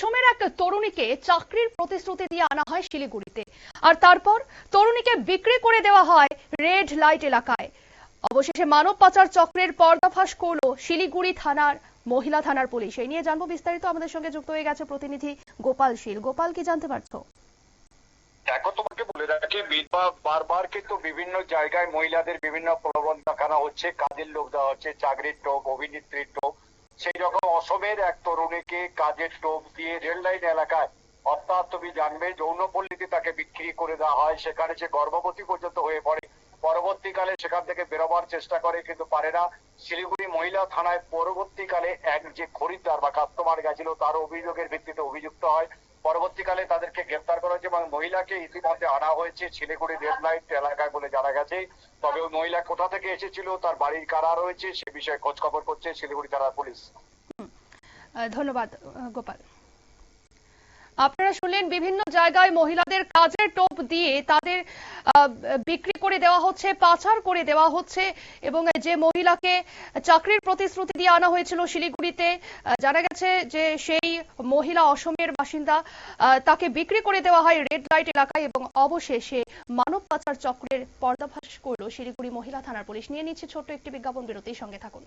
অসমের এক তরুণীকে চাকরির প্রতিশ্রুতি দিয়ে আনা হয় শিলিগুড়িতে। আর তারপর তরুণীকে বিক্রি করে দেওয়া হয় রেড লাইট এলাকায়। অবশেষে মানব পাচার চক্রের পর্দাফাশ করল শিলিগুড়ি থানার মহিলা থানার পুলিশ। এই নিয়ে জানব বিস্তারিত। আমাদের সঙ্গে যুক্ত হয়ে গেছে প্রতিনিধি গোপাল শীল। গোপাল, কি জানতে পারছ? দেখো তোমাকে বলে রাখি বারবার কিন্তু বিভিন্ন জায়গায় মহিলাদের বিভিন্ন প্রলোভন দেখানো হচ্ছে, কাজের লোক দেওয়া হচ্ছে, চাকরির টোপ, অভিনেত্রীর টোপ। সেই রকম অসমের এক তরুণীকে কাজের টোপ দিয়ে রেল লাইন এলাকায় অর্থাৎ তুমি জানবে, যৌনপল্লীতে তাকে বিক্রি করে দেওয়া হয়। সেখানে সে গর্ভবতী পর্যন্ত হয়ে পড়ে। পরবর্তীকালে সেখান থেকে বেরোবার চেষ্টা করে, কিন্তু পারে না। শিলিগুড়ি মহিলা থানায় পরবর্তীকালে এক যে খরিদ্দার বা কাস্টমার গেছিল, তার অভিযোগের ভিত্তিতে অভিযুক্ত হয়। পরবর্তীকালে তাদেরকে গ্রেপ্তার করা হয়েছে এবং মহিলাকে ইতিমধ্যে আনা হয়েছে শিলিগুড়ি রেড লাইট এলাকায় বলে জানা গেছে। তবে ওই মহিলা কোথা থেকে এসেছিল, তার বাড়ির কারা রয়েছে, সে বিষয়ে খোঁজ খবর করছে শিলিগুড়ি থানার পুলিশ। ধন্যবাদ গোপাল। আপনারা শুনলেন বিভিন্ন জায়গায় মহিলাদের কাজের টোপ দিয়ে তাদের বিক্রি করে দেওয়া হচ্ছে, পাচার করে দেওয়া হচ্ছে এবং যে মহিলাকে চাকরির প্রতিশ্রুতি দিয়ে আনা হয়েছিল শিলিগুড়িতে জানা গেছে যে সেই মহিলা অসমের বাসিন্দা তাকে বিক্রি করে দেওয়া হয় রেড লাইট এলাকায় এবং অবশেষে মানব পাচার চক্রের পর্দাফাশ করল শিলিগুড়ি মহিলা থানার পুলিশ। নিয়ে নিচ্ছে ছোট্ট একটি বিজ্ঞাপন, বিরতির সঙ্গে থাকুন।